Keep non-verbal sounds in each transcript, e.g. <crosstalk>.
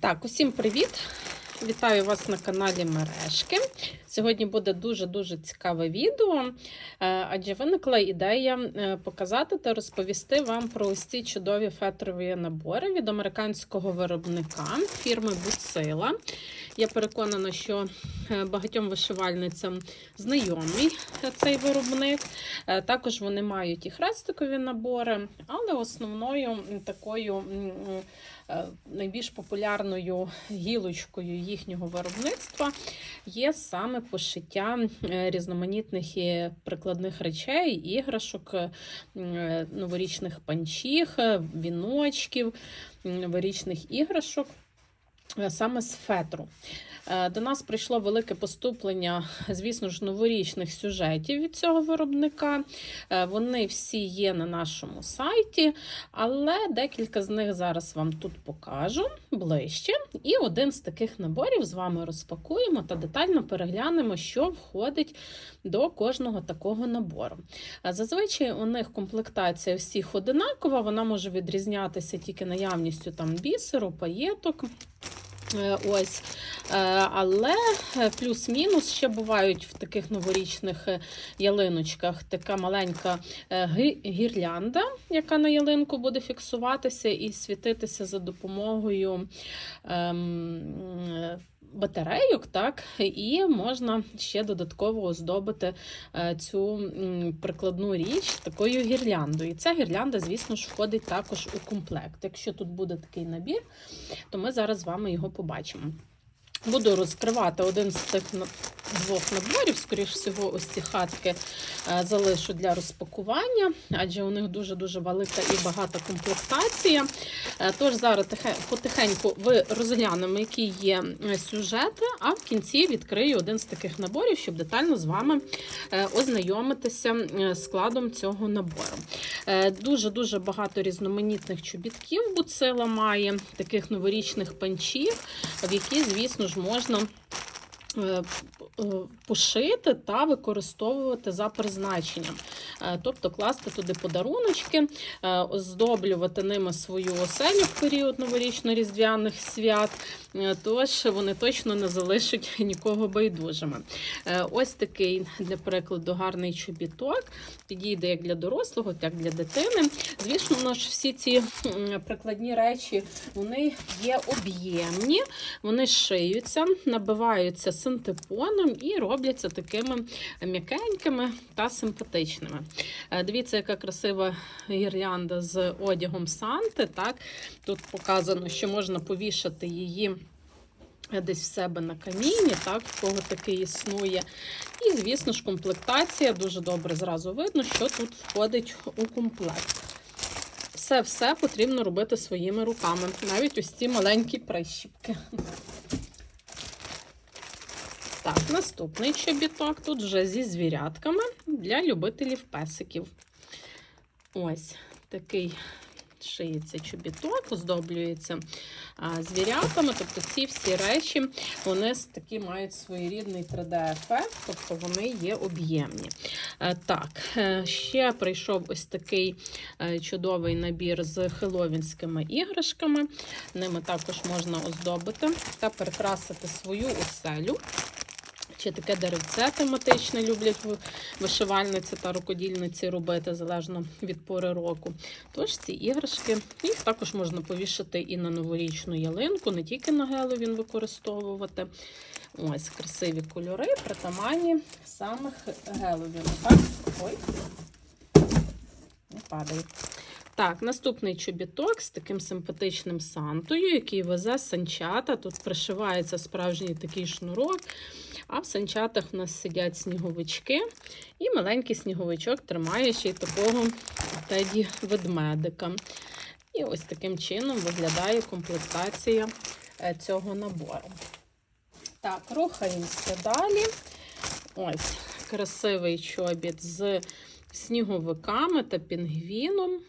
Так, усім привіт! Вітаю вас на каналі Мережки. Сьогодні буде дуже-дуже цікаве відео, е, адже виникла ідея е, показати та розповісти вам про ось ці чудові фетрові набори від американського виробника фірми Буцила. Я переконана, що е, багатьом вишивальницям знайомий цей виробник. Е, Також вони мають і хрестикові набори, але основною такою е, найбільш популярною гілочкою їхнього виробництва є саме пошиття різноманітних і прикладних речей, іграшок, новорічних панчіх, віночків, новорічних іграшок. Е, Саме з фетру. Е, До нас прийшло велике поступлення, звісно ж, новорічних сюжетів від цього виробника. Е, Вони всі є на нашому сайті, але декілька з них зараз вам тут покажу ближче. І один з таких наборів з вами розпакуємо та детально переглянемо, що входить до кожного такого набору. Зазвичай у них комплектація всіх одинакова, вона може відрізнятися тільки наявністю там бісеру, паєток. Е, Ось, Е, але е, плюс-мінус ще бувають в таких новорічних ялиночках така маленька гірлянда, яка на ялинку буде фіксуватися і світитися за допомогою ем, батарейок, так, і можна ще додатково оздобити е, цю прикладну річ такою гірляндою. І ця гірлянда, звісно ж, входить також у комплект. Якщо тут буде такий набір, то ми зараз з вами його побачимо. Буду розкривати один з тих двох наборів. Скоріш всього, ось ці хатки е, залишу для розпакування, адже у них дуже-дуже велика і багата комплектація. Е, Тож зараз потихеньку ви розглянемо, які є е, сюжети, а в кінці відкрию один з таких наборів, щоб детально з вами ознайомитися складом цього набору. Дуже-дуже багато різноманітних чобітків буцила має, таких новорічних панчів, в які, звісно ж, можна. Е, е, Пошити та використовувати за призначенням, Е, тобто класти туди подаруночки, оздоблювати ними свою оселю в період новорічно-різдвяних свят, тож вони точно не залишать <laughs> нікого байдужими. Ось такий, для прикладу, гарний чобіток. Підійде як для дорослого, так і для дитини. Звісно, ж всі ці прикладні речі вони є об'ємні, вони шиються, набиваються синтепоном і робляться такими м'якенькими та симпатичними. Е, Дивіться, яка красива гірлянда з одягом Санти. Так? Тут показано, що можна повішати її десь в себе на каміні, так, в кого такий існує. І, звісно ж, комплектація дуже добре зразу видно, що тут входить у комплект. Все-все потрібно робити своїми руками, навіть ось ці маленькі прищіпки. Так, наступний чобіток тут вже зі звірятками для любителів песиків. Ось такий шиється чобіток, оздоблюється звірятами. Тобто ці всі речі вони такі мають своєрідний 3D-ефект, тобто вони є об'ємні. Е, Так, е, ще прийшов ось такий е, чудовий набір з хеловінськими іграшками. Ними також можна оздобити та прикрасити свою оселю. Чи таке деревце тематичне люблять вишивальниці та рукодільниці робити, залежно від пори року. Тож ці іграшки, їх також можна повішати і на новорічну ялинку, не тільки на Геловін використовувати. Ось красиві кольори, притаманні саме Геловіну. Так? Ой, не падає. Так, наступний чобіток з таким симпатичним сантою, який везе санчата. Тут пришивається справжній такий шнурок. А в санчатах в нас сидять сніговички, і маленький сніговичок тримає ще й такого теді ведмедика. І ось таким чином виглядає комплектація е, цього набору. Так, рухаємося далі. Ось красивий чобіт з сніговиками та пінгвіном.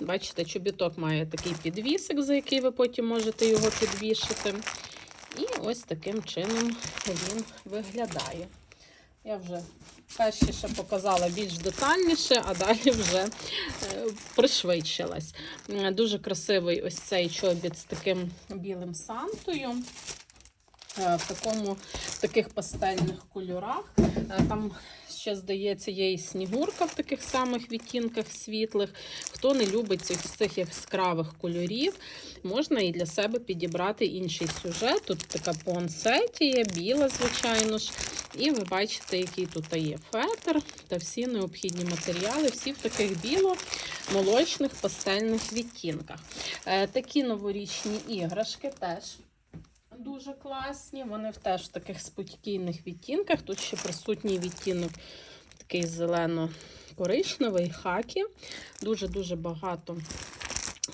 Бачите, чобіток має такий підвісик, за який ви потім можете його підвішити. І ось таким чином він виглядає. Я вже перші ще показала більш детальніше, а далі вже е, пришвидшилась. Дуже красивий ось цей чобіт з таким білим сантою. Е, В, такому, в таких пастельних кольорах. Е, Там ще, здається, є і снігурка в таких самих відтінках світлих. Хто не любить цих, цих яскравих кольорів, можна і для себе підібрати інший сюжет. Тут така понсетія, біла, звичайно ж. І ви бачите, який тут є фетр та всі необхідні матеріали, всі в таких біло-молочних пастельних відтінках. Е, такі новорічні іграшки теж дуже класні. Вони теж в таких спокійних відтінках. Тут ще присутній відтінок такий зелено-коричневий, хакі. Дуже-дуже багато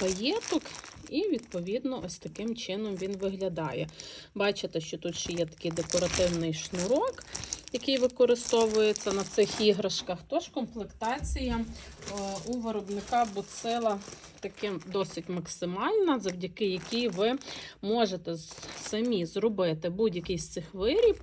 паєток. І, відповідно, ось таким чином він виглядає. Бачите, що тут ще є такий декоративний шнурок, який використовується на цих іграшках. Тож комплектація е, у виробника Буцела таким досить максимальна, завдяки якій ви можете самі зробити будь-який з цих виріб.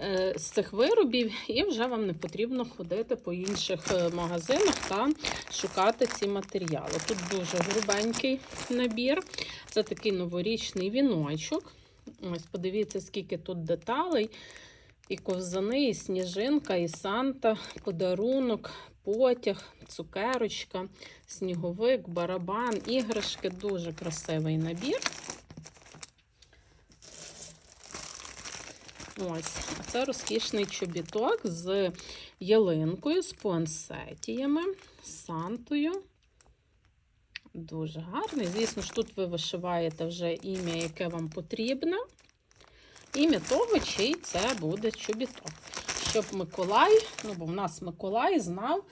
е, З цих виробів, і вже вам не потрібно ходити по інших е, магазинах та шукати ці матеріали. Тут дуже грубенький набір. Це такий новорічний віночок. Ось подивіться, скільки тут деталей. І ковзани, і сніжинка, і санта, подарунок, потяг, цукерочка, сніговик, барабан, іграшки. Дуже красивий набір. Ось, це розкішний чобіток з ялинкою, з пуансетіями, сантою. Дуже гарний. Звісно ж, тут ви вишиваєте вже ім'я, яке вам потрібне. Ім'я того, чий це буде чобіток. Щоб Миколай, ну бо в нас Миколай знав,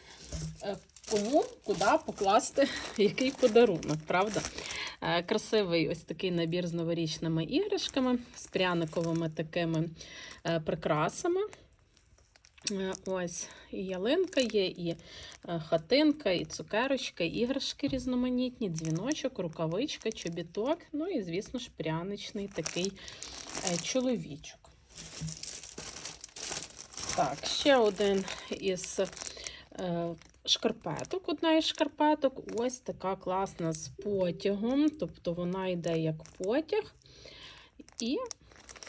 е, кому куди покласти <laughs> який подарунок, правда? Е, Красивий ось такий набір з новорічними іграшками, з пряниковими такими е, прикрасами. Е, Ось і ялинка є, і е, хатинка, і цукерочка, іграшки різноманітні, дзвіночок, рукавичка, чобіток. Ну і, звісно ж, пряничний такий е, чоловічок. Так, ще один із шкарпеток. Одна із шкарпеток. Ось така класна з потягом. Тобто вона йде як потяг. І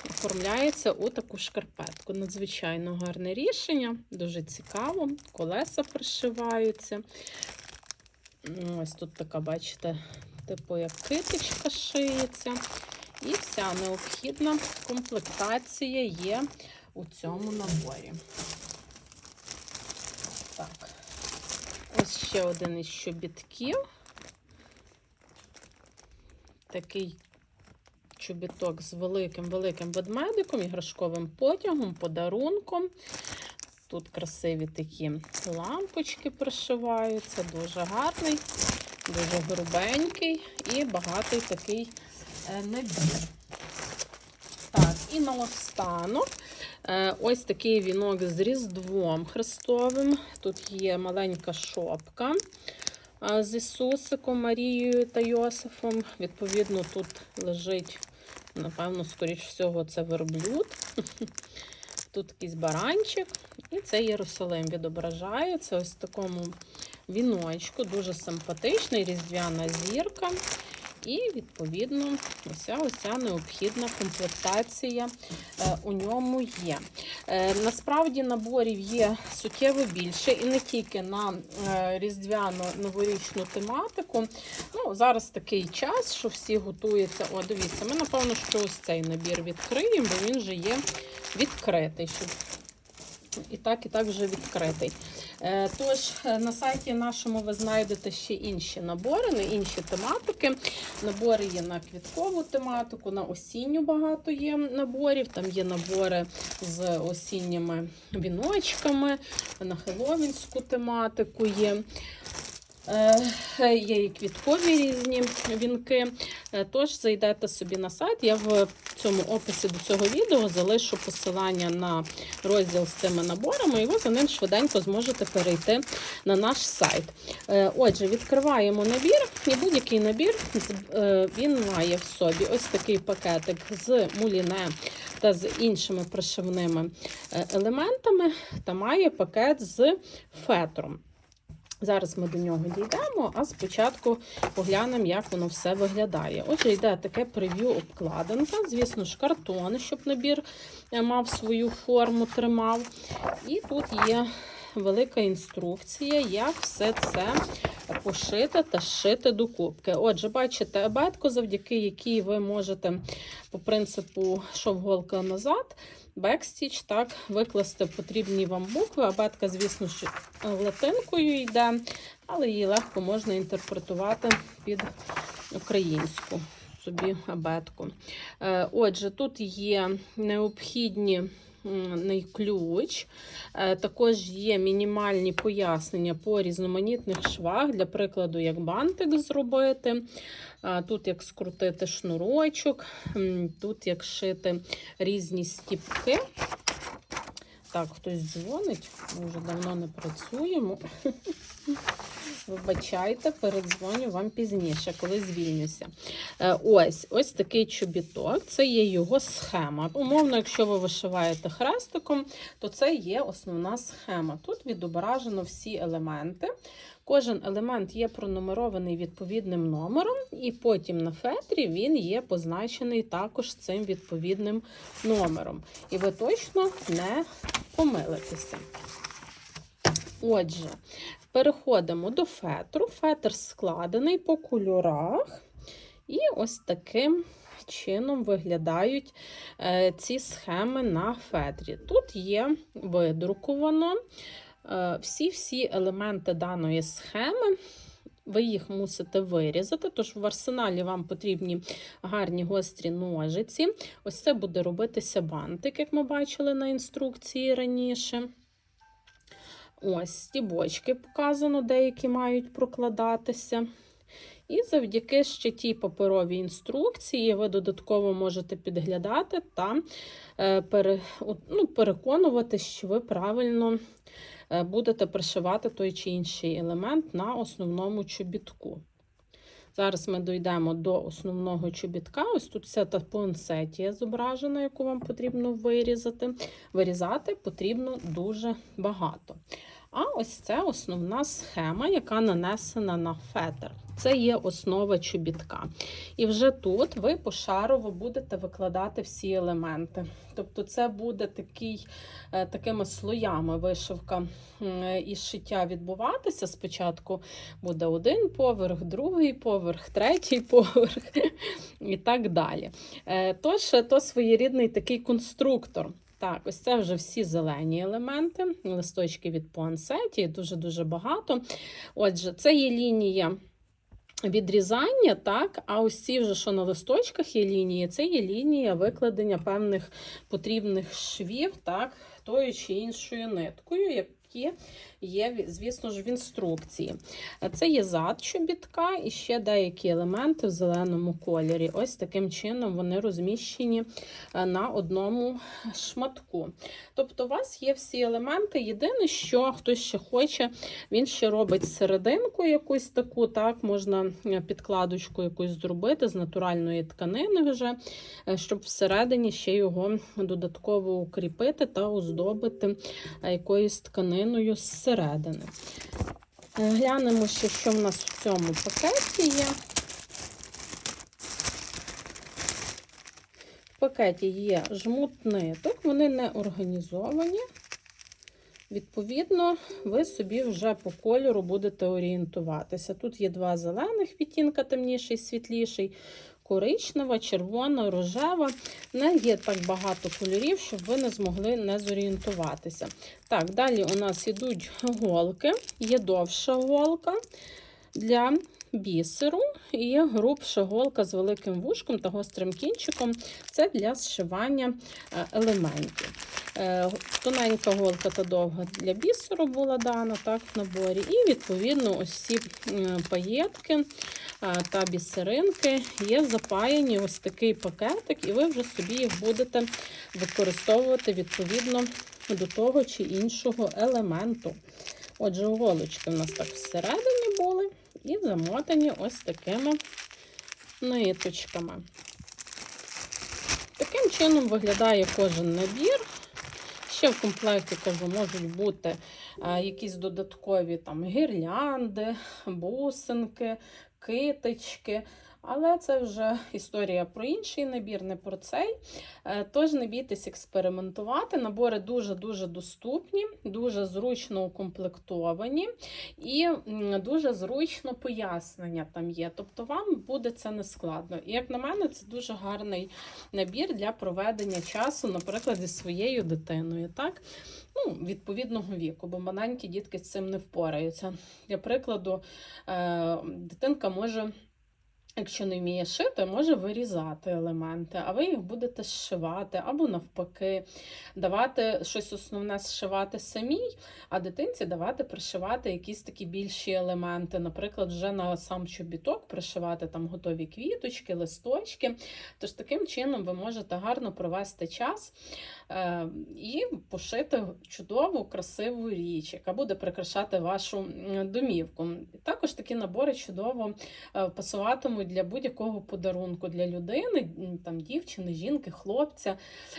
оформляється у таку шкарпетку. Надзвичайно гарне рішення, дуже цікаво. Колеса пришиваються. Ось тут така, бачите, типу як китичка шиється. І вся необхідна комплектація є у цьому наборі. Так, ось ще один із чобітків. Такий чобіток з великим-великим ведмедиком, іграшковим потягом, подарунком. Тут красиві такі лампочки пришиваються, дуже гарний, дуже грубенький і багатий такий е, набір. Так, і наостанок е, ось такий вінок з Різдвом Христовим. Тут є маленька шопка е, з Ісусиком, Марією та Йосифом. Відповідно, тут лежить, напевно, скоріш всього, це верблюд. <laughs> Тут якийсь баранчик, і це Єрусалим відображає. Це ось в такому віночку, дуже симпатичний, різдвяна зірка. І, відповідно, уся оця необхідна комплектація е, у ньому є. Е, насправді наборів є суттєво більше, і не тільки на е, різдвяно-новорічну тематику. Ну, зараз такий час, що всі готуються. О, дивіться, ми, напевно, що ось цей набір відкриємо, бо він вже є відкритий. Щоб і так, і так вже відкритий. Е, Тож е, на сайті нашому ви знайдете ще інші набори, на інші тематики. Набори є на квіткову тематику, на осінню багато є наборів. Там є набори з осінніми віночками, на хеловінську тематику є. Е, Є і квіткові різні вінки. Е, Тож зайдете собі на сайт. Я в цьому описі до цього відео залишу посилання на розділ з цими наборами, і ви за ним швиденько зможете перейти на наш сайт. Е, Отже, відкриваємо набір, і будь-який набір він має в собі ось такий пакетик з муліне та з іншими пришивними елементами, та має пакет з фетром. Зараз ми до нього дійдемо, а спочатку поглянемо, як воно все виглядає. Отже, йде таке прев'ю обкладинка, звісно ж, картон, щоб набір е, мав свою форму, тримав. І тут є велика інструкція, як все це пошити та зшити до кубки. Отже, бачите, абетку, завдяки якій ви можете по принципу шовголка назад, бекстіч, так, викласти потрібні вам букви. Абетка, звісно ж, латинкою йде, але її легко можна інтерпретувати під українську собі абетку. Е, Отже, тут є необхідні ключ, Е, також є мінімальні пояснення по різноманітних швах, для прикладу, як бантик зробити. Тут як скрутити шнурочок, тут як шити різні стіпки. Так, хтось дзвонить, ми вже давно не працюємо. <laughs> Вибачайте, передзвоню вам пізніше, коли звільнюся. Е, Ось ось такий чобіток, це є його схема. Умовно, якщо ви вишиваєте хрестиком, то це є основна схема. Тут відображено всі елементи. Кожен елемент є пронумерований відповідним номером, і потім на фетрі він є позначений також цим відповідним номером. І ви точно не помилитеся. Отже, переходимо до фетру. Фетр складений по кольорах. І ось таким чином виглядають е, ці схеми на фетрі. Тут є видруковано е, всі-всі елементи даної схеми. Ви їх мусите вирізати, тож в арсеналі вам потрібні гарні гострі ножиці. Ось це буде робитися бантик, як ми бачили на інструкції раніше. Ось стібочки показано, деякі мають прокладатися. І завдяки ще тій паперовій інструкції ви додатково можете підглядати та е, ну, переконувати, що ви правильно е, будете пришивати той чи інший елемент на основному чобітку. Зараз ми дійдемо до основного чобітка. Ось тут вся та пуансетія зображена, яку вам потрібно вирізати. Вирізати потрібно дуже багато. А ось це основна схема, яка нанесена на фетр. Це є основа чобітка. І вже тут ви пошарово будете викладати всі елементи. Тобто, це буде такий, е, такими слоями вишивка і шиття відбуватися. Спочатку буде один поверх, другий поверх, третій поверх і так далі. Е, Тож, то своєрідний такий конструктор. Так, ось це вже всі зелені елементи, листочки від пуансеті, дуже-дуже багато. Отже, це є лінія відрізання, так, а ось ці вже, що на листочках є лінії, це є лінія викладення певних потрібних швів, так, тою чи іншою ниткою, які є, звісно ж, в інструкції. Це є зад чобітка і ще деякі елементи в зеленому кольорі. Ось таким чином вони розміщені е, на одному шматку. Тобто, у вас є всі елементи. Єдине, що хтось ще хоче, він ще робить серединку якусь таку, так, можна е, підкладочку якусь зробити з натуральної тканини вже, е, щоб всередині ще його додатково укріпити та оздобити якоюсь тканиною зсередини. Е, Глянемо ще, що в нас в цьому пакеті є. В пакеті є жмут ниток, вони не організовані. Відповідно, ви собі вже по кольору будете орієнтуватися. Тут є два зелених відтінка, темніший, світліший, коричнева, червона, рожева. Не є так багато кольорів, щоб ви не змогли не зорієнтуватися. Так, далі у нас йдуть голки, є довша голка для бісеру і грубша голка з великим вушком та гострим кінчиком. Це для зшивання е, елементів. Е, Тоненька голка та довга для бісеру була дана так, в наборі. І, відповідно, ось ці паєтки е, та бісеринки є запаяні ось такий пакетик, і ви вже собі їх будете використовувати відповідно до того чи іншого елементу. Отже, голочки у нас так всередині і замотані ось такими ниточками. Таким чином виглядає кожен набір. Ще в комплекті кажу, можуть бути а, якісь додаткові там гірлянди, бусинки, китички. Але це вже історія про інший набір, не про цей. Е, Тож не бійтесь експериментувати. Набори дуже-дуже доступні, дуже зручно укомплектовані і дуже зручно пояснення там є. Тобто вам буде це не складно. І як на мене, це дуже гарний набір для проведення часу, наприклад, зі своєю дитиною. Так? Ну, відповідного віку, бо маленькі дітки з цим не впораються. Для прикладу, е, дитинка може. Якщо не вміє шити, може вирізати елементи, а ви їх будете зшивати або навпаки, давати щось основне зшивати самій, а дитинці давати пришивати якісь такі більші елементи. Наприклад, вже на сам чобіток пришивати там готові квіточки, листочки. Тож таким чином ви можете гарно провести час е, і пошити чудову, красиву річ, яка буде прикрашати вашу домівку. Також такі набори чудово е, пасуватимуть для будь-якого подарунку для людини, там дівчини, жінки, хлопця,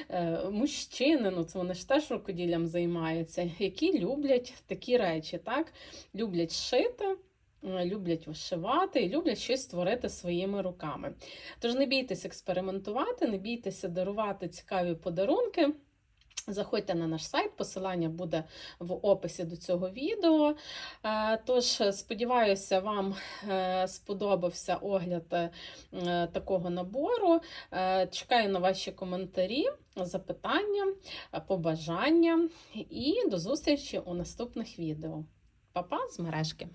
е, мужчини. Ну це вони ж теж рукоділлям займаються, які люблять такі речі, так? Люблять шити. е, Люблять вишивати і люблять щось створити своїми руками. Тож не бійтесь експериментувати, не бійтеся дарувати цікаві подарунки. Заходьте на наш сайт, посилання буде в описі до цього відео. Е, Тож, сподіваюся, вам е, сподобався огляд е, такого набору. Чекаю на ваші коментарі, запитання, побажання і до зустрічі у наступних відео. Па-па з мережки!